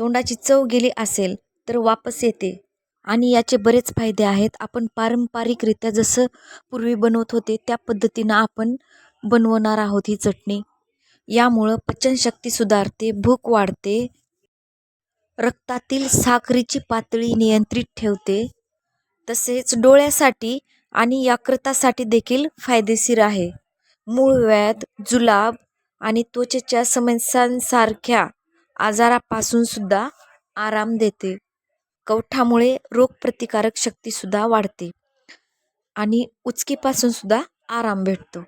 तोंडाची चव गेली असेल तर वापस येते. आणि याचे बरेच फायदे आहेत. आपण पारंपरिकरित्या जसं पूर्वी बनवत होते त्या पद्धतीनं आपण बनवणार आहोत ही चटणी. यामुळं पचनशक्ती सुधारते भूक वाढते रक्तातील साखरेची पातळी नियंत्रित ठेवते. तसेच डोळ्यासाठी आणि याकृतासाठी देखील फायदेशीर आहे. मूळव्याध जुलाब आणि त्वचेच्या समस्यांसारख्या आजारापासून सुद्धा आराम देते. कवठामुळे रोगप्रतिकारक शक्तीसुद्धा वाढते. आणि उचकीपासून सुद्धा आराम भेटतो.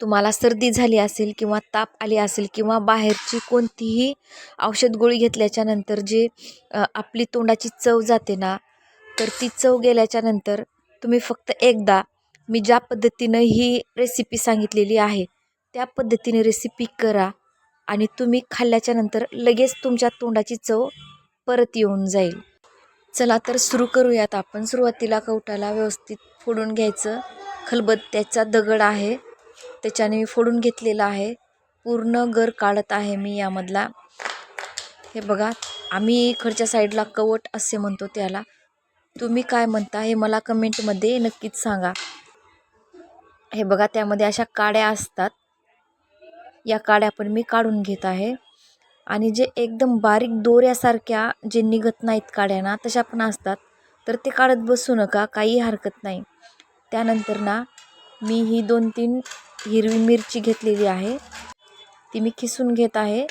तुम्हाला सर्दी झाली असेल किंवा ताप आली असेल किंवा बाहेरची कोणतीही औषध गोळी घेतल्याच्या नंतर जे आपली तोंडाची चव जाते ना तर ती चव गेल्याच्यानंतर तुम्ही फक्त एकदा मी ज्या पद्धतीनं ही रेसिपी सांगितलेली आहे त्या पद्धतीने रेसिपी करा. आणि तुम्ही खाल्ल्याच्या नंतर लगेच तुमच्या तोंडाची चव परत येऊन जाईल. चला तर सुरू करूयात आपण. सुरुवातीला कवटाला व्यवस्थित फोडून घ्यायचं. खलबत्त्याचा दगड आहे. त्याच्याने मी फोडून घेतलेला आहे. पूर्ण गर काढत आहे मी यामधला. हे बघा आम्ही इकडच्या साईडला कवट असे म्हणतो त्याला. तुम्ही काय म्हणता हे मला कमेंटमध्ये नक्कीच सांगा. हे बघा त्यामध्ये अशा काड्या असतात. या काड्या पण मी काढून घेत आहे. आणि जे एकदम बारीक दोऱ्यासारख्या जे निघत नाहीत काड्या ना तशा पण असतात. तर ते काढत बसू नका काही हरकत नाही. त्यानंतर ना मी ही दोन तीन हिरवी मिरची घेतलेली आहे. ती मी खिसून घेत आहे.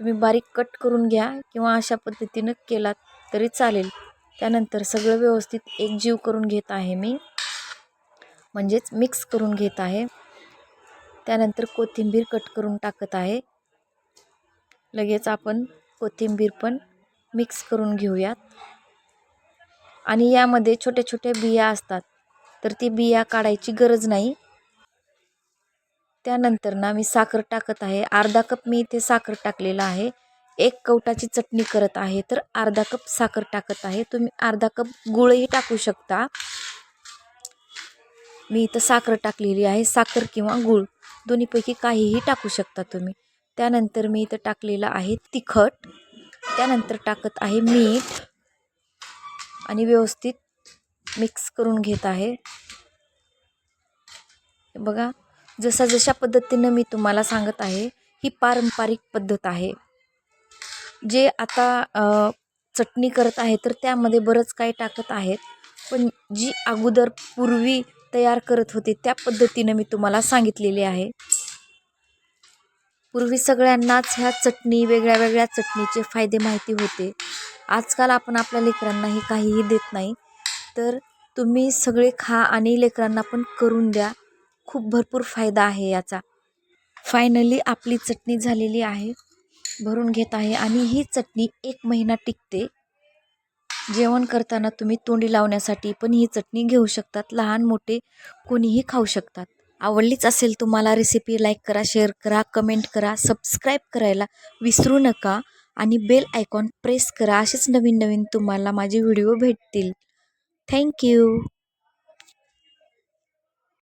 तुम्ही बारीक कट करून घ्या किंवा अशा पद्धतीनं केलात तरी चालेल. त्यानंतर सगळं व्यवस्थित एकजीव करून घेत आहे मी. म्हणजेच मिक्स करून घेत आहे. त्यानंतर कोथिंबीर कट करून टाकत आहे. लगेच आपण कोथिंबीर पण मिक्स करून घेऊयात. आणि यामध्ये छोट्या छोट्या बिया असतात तर ती बिया काढायची गरज नाही. त्यानंतर ना मी साखर टाकत आहे. अर्धा कप मी इथे साखर टाकलेला आहे. एक कवटाची चटणी करत आहे तर अर्धा कप साखर टाकत आहे. तुम्ही अर्धा कप गुळही टाकू शकता. मी इथं साखर टाकलेली आहे साखर किंवा गूळ. दोन्हीपैकी काहीही टाकू शकता तुम्ही. त्यानंतर मी इथं टाकलेलं आहे तिखट. त्यानंतर टाकत आहे मीठ. आणि व्यवस्थित मिक्स करून घेत आहे. बघा जसा जशा पद्धतीनं मी तुम्हाला सांगत आहे ही पारंपरिक पद्धत आहे. जे आता चटणी करत आहे तर त्यामध्ये बरंच काही टाकत आहेत. पण जी अगोदर पूर्वी तयार करत होते त्या पद्धतीनं मी तुम्हाला सांगितलेली आहे. पूर्वी सगळ्यांनाच ह्या चटणी वेगळ्या वेगळ्या चटणीचे फायदे माहिती होते. आजकाल आपण आपल्या लेकरांनाही काहीही देत नाही. तर तुम्ही सगळे खा आणि लेकरांना पण करून द्या. खूप भरपूर फायदा आहे याचा. फायनली आपली चटणी झालेली आहे. भरून घेत आहे आणि ही चटणी एक महिना टिकते. जेवण करताना तुम्ही तोंडी लावण्यासाठी पण ही चटणी घेऊ शकतात. लहान मोठे कोणीही खाऊ शकतात. आवडलीच असेल तुम्हाला रेसिपी लाईक करा शेअर करा कमेंट करा सबस्क्राईब करायला विसरू नका आणि बेल आयकॉन प्रेस करा. असेच नवीन नवीन तुम्हाला माझे व्हिडिओ भेटतील. थँक्यू